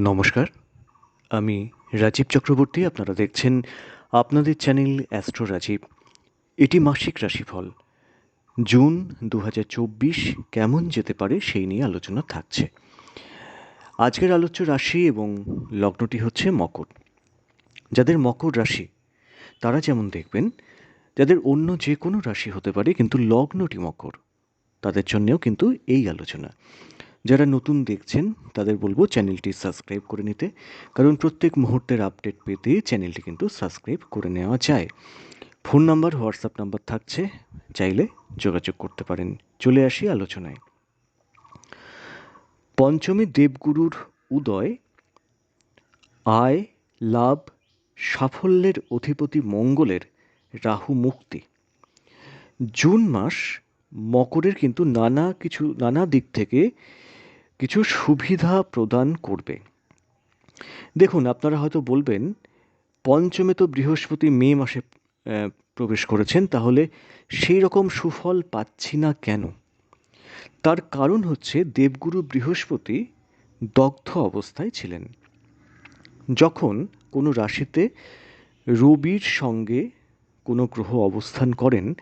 নমস্কার। আমি রাজীব চক্রবর্তী, আপনারা দেখছেন আপনাদের চ্যানেল অ্যাস্ট্রো রাজীব। এটি মাসিক রাশিফল। জুন দু হাজার চব্বিশ কেমন যেতে পারে সেই নিয়ে আলোচনা থাকছে। আজকের আলোচ্য রাশি এবং লগ্নটি হচ্ছে মকর। যাদের মকর রাশি, তারা যেমন দেখবেন, যাদের অন্য যে কোনো রাশি হতে পারে, কিন্তু লগ্নটি মকর। তাদের জন্যেও কিন্তু এই আলোচনা। যারা নতুন দেখছেন, তাদের বলব চ্যানেলটি সাবস্ক্রাইব করে নিতে, কারণ প্রত্যেক মুহূর্তের আপডেট পেতে চ্যানেলটি কিন্তু সাবস্ক্রাইব করে নেওয়া যায়। ফোন নাম্বার, হোয়াটসঅ্যাপ নাম্বার থাকছে, চাইলে যোগাযোগ করতে পারেন। চলে আসি আলোচনায়। পঞ্চমী দেবগুরুর উদয়, আয়, লাভ, সাফল্যের অধিপতি মঙ্গলের রাহু মুক্তি। জুন মাস মকরের কিন্তু নানা কিছু, নানা দিক থেকে কিছু সুবিধা প্রদান করবে। দেখুন, আপনারা হয়তো বলবেন, পঞ্চমে তো বৃহস্পতি মে মাসে প্রবেশ করেছেন, তাহলে সেই রকম সুফল পাচ্ছি না কেন? তার কারণ হচ্ছে দেবগুরু বৃহস্পতি দগ্ধ অবস্থায় ছিলেন। যখন কোনো রাশিতে রবির সঙ্গে কোনো গ্রহ অবস্থান করেন,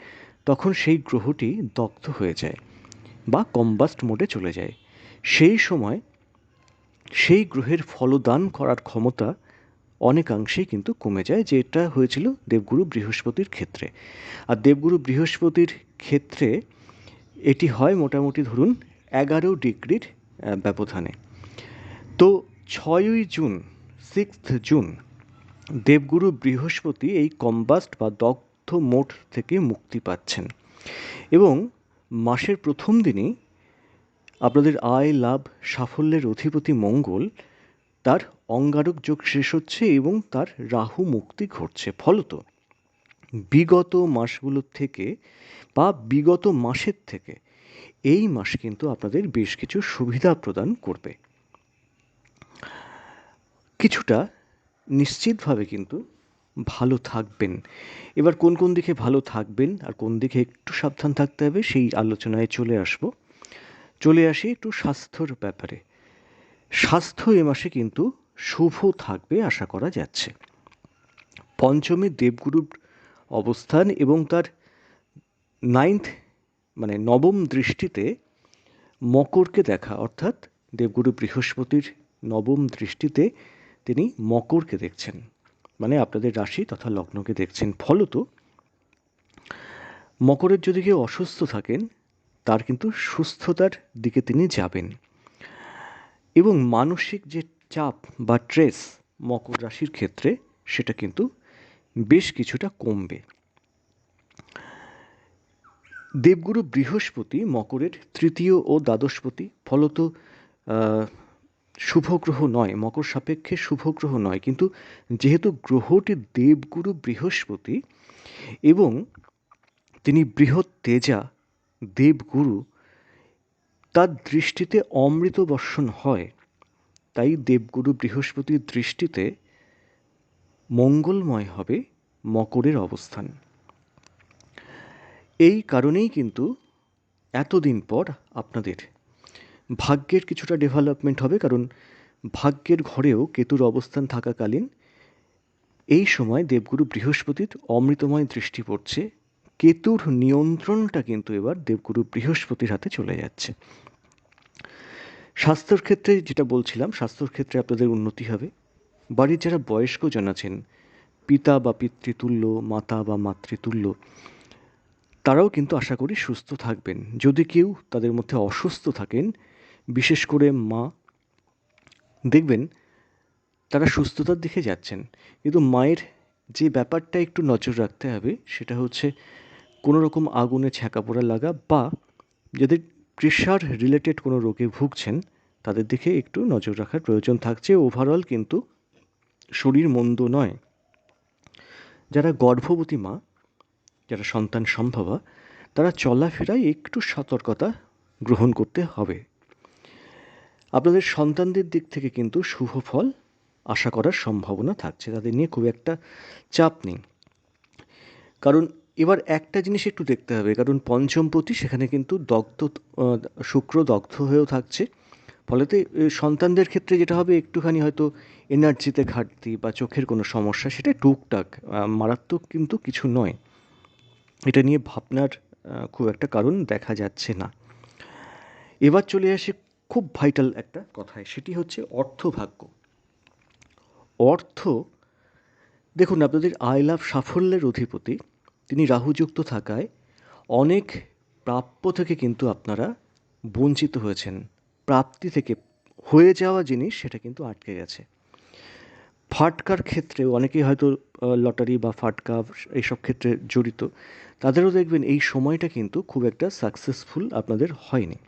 তখন সেই গ্রহটি দগ্ধ হয়ে যায় বা কম্বাস্ট মোডে চলে যায়। সেই সময় সেই গ্রহের ফলদান করার ক্ষমতা অনেকাংশেই কিন্তু কমে যায় যেটা হয়েছিল দেবগুরু বৃহস্পতির ক্ষেত্রে। আর দেবগুরু বৃহস্পতির ক্ষেত্রে এটি হয় মোটামুটি ধরুন এগারো ডিগ্রির ব্যবধানে। তো ছয়ই জুন, সিক্সথ জুন দেবগুরু বৃহস্পতি এই কম্বাস্ট বা দগ্ধ মোট থেকে মুক্তি পাচ্ছেন। এবং মাসের প্রথম দিনই আপনাদের আয়, লাভ, সাফল্যের অধিপতি মঙ্গল, তার অঙ্গারক যোগ শেষ হচ্ছে এবং তার রাহু মুক্তি ঘটছে। ফলত, বিগত মাসগুলোর থেকে বা বিগত মাসের থেকে এই মাস কিন্তু আপনাদের বেশ কিছু সুবিধা প্রদান করবে। কিছুটা নিশ্চিতভাবে কিন্তু ভালো থাকবেন। এবার কোন কোন দিকে ভালো থাকবেন আর কোন দিকে একটু সাবধান থাকতে হবে সেই আলোচনায় চলে আসব। চলে আসি একটু স্বাস্থ্যর ব্যাপারে। স্বাস্থ্য এ মাসে কিন্তু শুভ থাকবে আশা করা যাচ্ছে। পঞ্চমে দেবগুরুর অবস্থান এবং তার নাইন্থ মানে নবম দৃষ্টিতে মকরকে দেখা, অর্থাৎ দেবগুরু বৃহস্পতির নবম দৃষ্টিতে তিনি মকরকে দেখছেন। মানে আপনাদের রাশি তথা লগ্নকে দেখছেন। ফলত মকরের যদি কেউ অসুস্থ থাকেন তার কিন্তু সুস্থতার দিকে তিনি যাবেন। এবং মানসিক যে চাপ বা ট্রেস মকর রাশির ক্ষেত্রে সেটা কিন্তু বেশ কিছুটা কমবে। দেবগুরু বৃহস্পতি মকরের তৃতীয় ও দ্বাদশপতি ফলত শুভগ্রহ নয়, মকর সাপেক্ষে শুভগ্রহ নয়। কিন্তু যেহেতু গ্রহটি দেবগুরু বৃহস্পতি এবং তিনি বৃহৎ তেজা দেবগুরু তার দৃষ্টিতে অমৃত বর্ষণ হয়, তাই দেবগুরু বৃহস্পতির দৃষ্টিতে মঙ্গলময় হবে মকরের অবস্থান। এই কারণেই কিন্তু এতদিন পর আপনাদের ভাগ্যের কিছুটা ডেভেলপমেন্ট হবে, কারণ ভাগ্যের ঘরেও কেতুর অবস্থান থাকাকালীন এই সময় দেবগুরু বৃহস্পতির অমৃতময় দৃষ্টি পড়ছে। কেতুর নিয়ন্ত্রণটা কিন্তু এবার দেবগুরু বৃহস্পতির হাতে চলে যাচ্ছে। স্বাস্থ্যর ক্ষেত্রে যেটা বলছিলাম, স্বাস্থ্যর ক্ষেত্রে আপনাদের উন্নতি হবে। বাড়ির যারা বয়স্ক জন আছেন, পিতা বা পিতৃতুল্য, মাতা বা মাতৃতুল্য, তারাও কিন্তু আশা করি সুস্থ থাকবেন। যদি কেউ তাদের মধ্যে অসুস্থ থাকেন, বিশেষ করে মা, দেখবেন তারা সুস্থতার দিকে যাচ্ছেন। কিন্তু মায়ের যে ব্যাপারটা একটু নজর রাখতে হবে, সেটা হচ্ছে কোনো রকম আগুনে ছ্যাঁকা পোড়া লাগা বা যাদের প্রেশার রিলেটেড কোনো রোগে ভুগছেন, তাদের দিকে একটু নজর রাখার প্রয়োজন থাকছে। ওভারঅল কিন্তু শরীর মন্দ নয়। যারা গর্ভবতী মা, যারা সন্তান সম্ভবা, তারা চলাফেরায় একটু সতর্কতা গ্রহণ করতে হবে। আপনাদের সন্তানদের দিক থেকে কিন্তু শুভ ফল আশা করার সম্ভাবনা থাকছে। তাদের নিয়ে খুব একটা চাপ নেই। কারণ এবার একটা জিনিস একটু দেখতে হবে, কারণ পঞ্চম পঞ্চমপতি সেখানে কিন্তু দগ্ধ শুক্র দগ্ধ হয়েও থাকছে। ফলেতে সন্তানদের ক্ষেত্রে যেটা হবে, একটুখানি হয়তো এনার্জিতে ঘাটতি বা চোখের কোনো সমস্যা, সেটা টুকটাক মারাত্মক কিন্তু কিছু নয়। এটা নিয়ে ভাবনার খুব একটা কারণ দেখা যাচ্ছে না। এবার চলে আসে খুব ভাইটাল একটা কথায়, সেটি হচ্ছে অর্থভাগ্য। অর্থ, দেখুন, আপনাদের আই লাভ সাফল্যের অধিপতি তিনি রাহুযুক্ত থাকায় অনেক প্রাপ্য থেকে কিন্তু আপনারা বঞ্চিত হয়েছেন। প্রাপ্তি থেকে হয়ে যাওয়া জিনিস সেটা কিন্তু আটকে গেছে। ফাটকার ক্ষেত্রেও অনেকেই হয়তো লটারি বা ফাটকা এইসব ক্ষেত্রে জড়িত, তাদেরও দেখবেন এই সময়টা কিন্তু খুব একটা সাকসেসফুল আপনাদের হয়নি।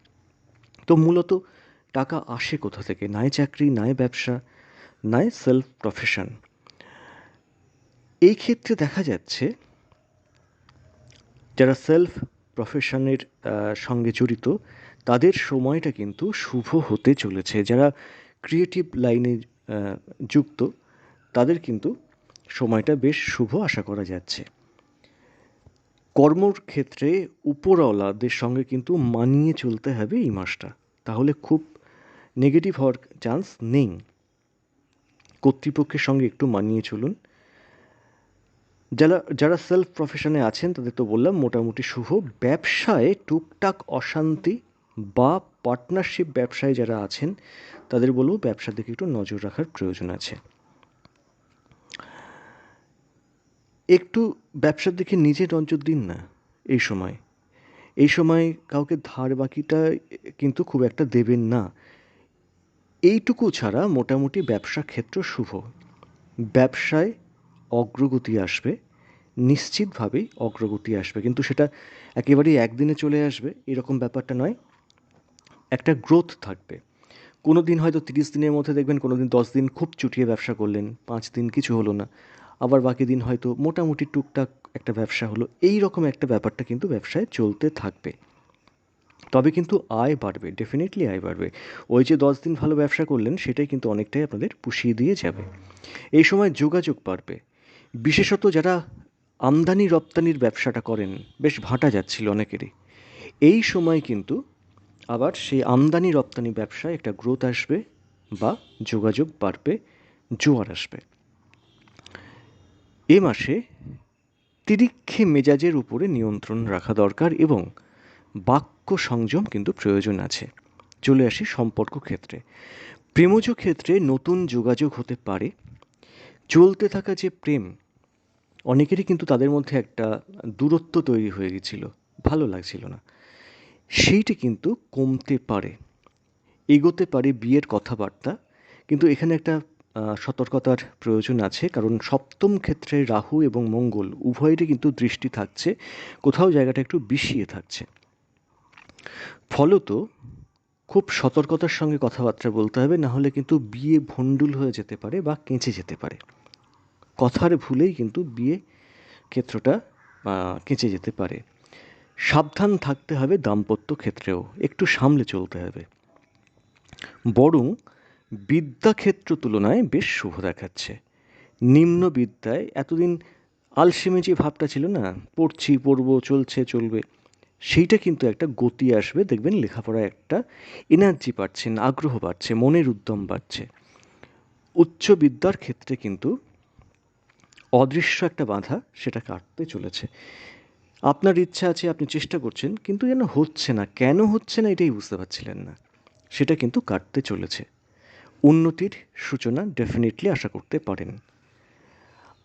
তো মূলত টাকা আসে কোথা থেকে? নাই চাকরি, নাই ব্যবসা, নাই সেলফ প্রফেশন এই ক্ষেত্রে দেখা যাচ্ছে যারা সেলফ প্রফেশনের সঙ্গে জড়িত, তাদের সময়টা কিন্তু শুভ হতে চলেছে। যারা ক্রিয়েটিভ লাইনে যুক্ত, তাদের কিন্তু সময়টা বেশ শুভ আশা করা যাচ্ছে। কর্মর ক্ষেত্রে উপরওয়ালাদের সঙ্গে কিন্তু মানিয়ে চলতে হবে এই মাসটা। তাহলে খুব নেগেটিভ হওয়ার চান্স নেই। কর্তৃপক্ষের সঙ্গে একটু মানিয়ে চলুন। যারা যারা সেলফ প্রফেশনে আছেন, তাদের তো বললাম মোটামুটি শুভ। ব্যবসায় টুকটাক অশান্তি বা পার্টনারশিপ ব্যবসায় যারা আছেন, তাদের বলব ব্যবসার দিকে একটু নজর রাখার প্রয়োজন আছে। একটু ব্যবসার দিকে নিজে নজর দিন না, এই সময়। এই সময় কাউকে ধার বাকিটা কিন্তু খুব একটা দেবেন না। এইটুকু ছাড়া মোটামুটি ব্যবসা ক্ষেত্র শুভ। ব্যবসায় অগ্রগতি আসবে, নিশ্চিতভাবেই অগ্রগতি আসবে। কিন্তু সেটা একেবারেই একদিনে চলে আসবে, এরকম ব্যাপারটা নয়। একটা গ্রোথ থাকবে। কোনো দিন হয়তো তিরিশ দিনের মধ্যে দেখবেন কোনো দিন দশ দিন খুব চুটিয়ে ব্যবসা করলেন, পাঁচ দিন কিছু হলো না। আবার বাকি দিন হয়তো মোটামুটি টুকটাক একটা ব্যবসা হলো। এই রকম একটা ব্যাপারটা কিন্তু ব্যবসায় চলতে থাকবে। তবে কিন্তু আয় বাড়বে ডেফিনেটলি আয় বাড়বে। ওই যে দশ দিন ভালো ব্যবসা করলেন, সেটাই কিন্তু অনেকটাই আপনাদের পুষিয়ে দিয়ে যাবে। এই সময় যোগাযোগ বাড়বে। বিশেষত যারা আমদানি রপ্তানির ব্যবসাটা করেন, বেশ ভাটা যাচ্ছিল অনেকেরই। এই সময় কিন্তু আবার সেই আমদানি রপ্তানি ব্যবসায় একটা গ্রোথ আসবে বা যোগাযোগ বাড়বে, জোয়ার আসবে। এ মাসে তিরিক্ষে মেজাজের উপরে নিয়ন্ত্রণ রাখা দরকার এবং বাক্য সংযম কিন্তু প্রয়োজন আছে। চলে আসি সম্পর্ক ক্ষেত্রে। প্রেমজ ক্ষেত্রে নতুন যোগাযোগ হতে পারে চলতে থাকা যে প্রেম, অনেকেরই কিন্তু তাদের মধ্যে একটা দূরত্ব তৈরি হয়ে গেছিল, ভালো লাগছিল না। সেইটি কিন্তু কমতে পারে, এগোতে পারে বিয়ের কথাবার্তা, কিন্তু এখানে একটা সতর্কতার প্রয়োজন আছে, কারণ সপ্তম ক্ষেত্রে রাহু এবং মঙ্গল উভয়েরই কিন্তু দৃষ্টি থাকছে, কোথাও জায়গাটা একটু বিষিয়ে থাকছে। ফলত খুব সতর্কতার সঙ্গে কথাবার্তা বলতে হবে, না হলে কিন্তু বিয়ে ভণ্ডুল হয়ে যেতে পারে বা কেঁচে যেতে পারে। কথার ভুলেই কিন্তু বিয়ে ক্ষেত্রটা কেঁচে যেতে পারে। সাবধান থাকতে হবে দাম্পত্য ক্ষেত্রেও, একটু সামলে চলতে হবে। বরং বিদ্যাক্ষেত্র তুলনায় বেশ শুভ দেখাচ্ছে। নিম্ন বিদ্যায় এতদিন আলসেমে যে ভাবটা ছিল না, পড়ছি, পড়ব, চলছে, চলবে, সেইটা কিন্তু একটা গতি আসবে। দেখবেন লেখাপড়ায় একটা এনার্জি পাচ্ছেন আগ্রহ বাড়ছে, মনের উদ্যম বাড়ছে। উচ্চ বিদ্যার ক্ষেত্রে কিন্তু অদৃশ্য একটা বাধা সেটা কাটতে চলেছে। আপনার ইচ্ছা আছে, আপনি চেষ্টা করছেন, কিন্তু যেন হচ্ছে না। কেন হচ্ছে না এটাই বুঝতে পারছিলেন না। সেটা কিন্তু কাটতে চলেছে। উন্নতির সূচনা ডেফিনেটলি আশা করতে পারেন।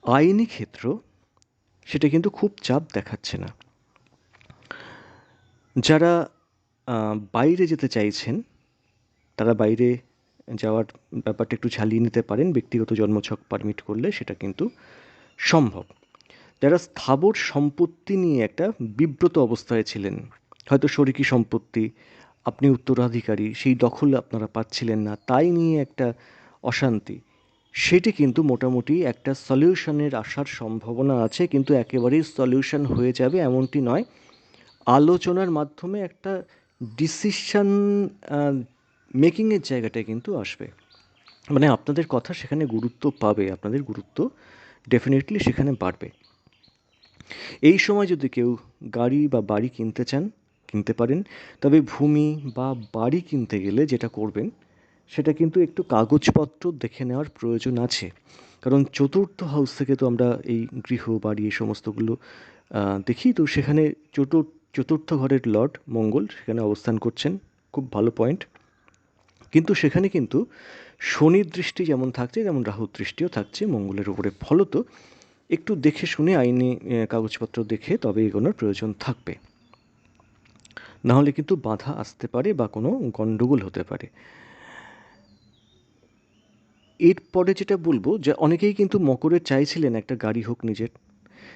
আইনি ক্ষেত্র সেটা কিন্তু খুব চাপ দেখাচ্ছে না। যারা বাইরে যেতে চাইছেন, তারা বাইরে যাওয়ার ব্যাপারটা একটু ঝালিয়ে নিতে পারেন। ব্যক্তিগত জন্মছক পারমিট করলে সেটা কিন্তু সম্ভব। যারা স্থাবর সম্পত্তি নিয়ে একটা বিব্রত অবস্থায় ছিলেন, হয়তো শরিকি সম্পত্তি, আপনি উত্তরাধিকারী, সেই দখল আপনারা পাচ্ছিলেন না, তাই নিয়ে একটা অশান্তি। সেটি কিন্তু মোটামুটি একটা সলিউশনের আসার সম্ভাবনা আছে, কিন্তু একেবারেই সলিউশন হয়ে যাবে এমনটি নয়। আলোচনার মাধ্যমে একটা ডিসিশান মেকিংয়ের জায়গাটা কিন্তু আসবে। মানে আপনাদের কথা সেখানে গুরুত্ব পাবে, আপনাদের গুরুত্ব ডেফিনেটলি সেখানে বাড়বে। এই সময় যদি কেউ গাড়ি বা বাড়ি কিনতে চান, কিনতে পারেন, তবে ভূমি বা বাড়ি কিনতে গেলে যেটা করবেন, সেটা কিন্তু একটু কাগজপত্র দেখে নেওয়ার প্রয়োজন আছে। কারণ চতুর্থ হাউস থেকে তো আমরা এই গৃহ, বাড়ি এই সমস্তগুলো দেখি। তো সেখানে চতুর্থ চতুর্থ ঘরের লর্ড মঙ্গল সেখানে অবস্থান করছেন। খুব ভালো পয়েন্ট কিন্তু সেখানে কিন্তু শনির দৃষ্টি যেমন থাকছে, যেমন রাহুর দৃষ্টিও থাকছে, মঙ্গলের উপরে ফলত একটু দেখে শুনে আইনি কাগজপত্র দেখে তবে এগোনোর প্রয়োজন থাকবে। নাহলে কিন্তু বাধা আসতে পারে বা কোনো গণ্ডগোল হতে পারে। এরপরে যেটা বলব যে অনেকেই কিন্তু মকরে চাইছিলেন একটা গাড়ি হোক নিজের।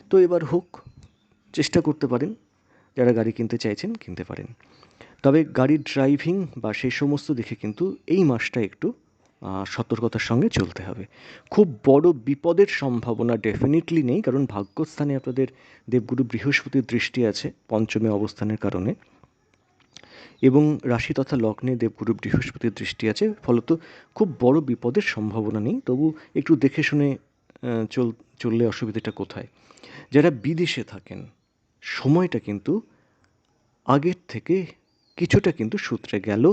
তো এবার হোক, চেষ্টা করতে পারেন। যারা গাড়ি কিনতে চাইছেন, কিনতে পারেন। তবে গাড়ির ড্রাইভিং বা সেই সমস্ত দেখে কিন্তু এই মাসটা একটু সতর্কতার সঙ্গে চলতে হবে। খুব বড় বিপদের সম্ভাবনা ডেফিনেটলি নেই, কারণ ভাগ্যস্থানে আপনাদের দেবগুরু বৃহস্পতির দৃষ্টি আছে, পঞ্চমে অবস্থানের কারণে। এবং রাশি তথা লগ্নে দেবগুরু বৃহস্পতির দৃষ্টি আছে, ফলত খুব বড় বিপদের সম্ভাবনা নেই। তবু একটু দেখে শুনে চল, চললে অসুবিধাটা কোথায়? যারা বিদেশে থাকেন, সময়টা কিন্তু আগের থেকে কিছুটা কিন্তু সূত্রে গেল।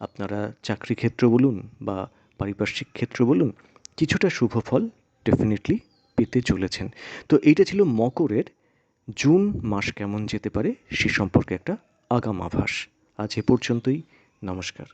আপনারা চাকরি ক্ষেত্র বলুন বা পারিপার্শ্বিক ক্ষেত্র বলুন, কিছুটা শুভ ফল ডেফিনেটলি পেতে চলেছেন। তো এইটা ছিল মকরের জুন মাস কেমন যেতে পারে সে সম্পর্কে একটা আগাম আভাস। আজ এ পর্যন্তই, নমস্কার।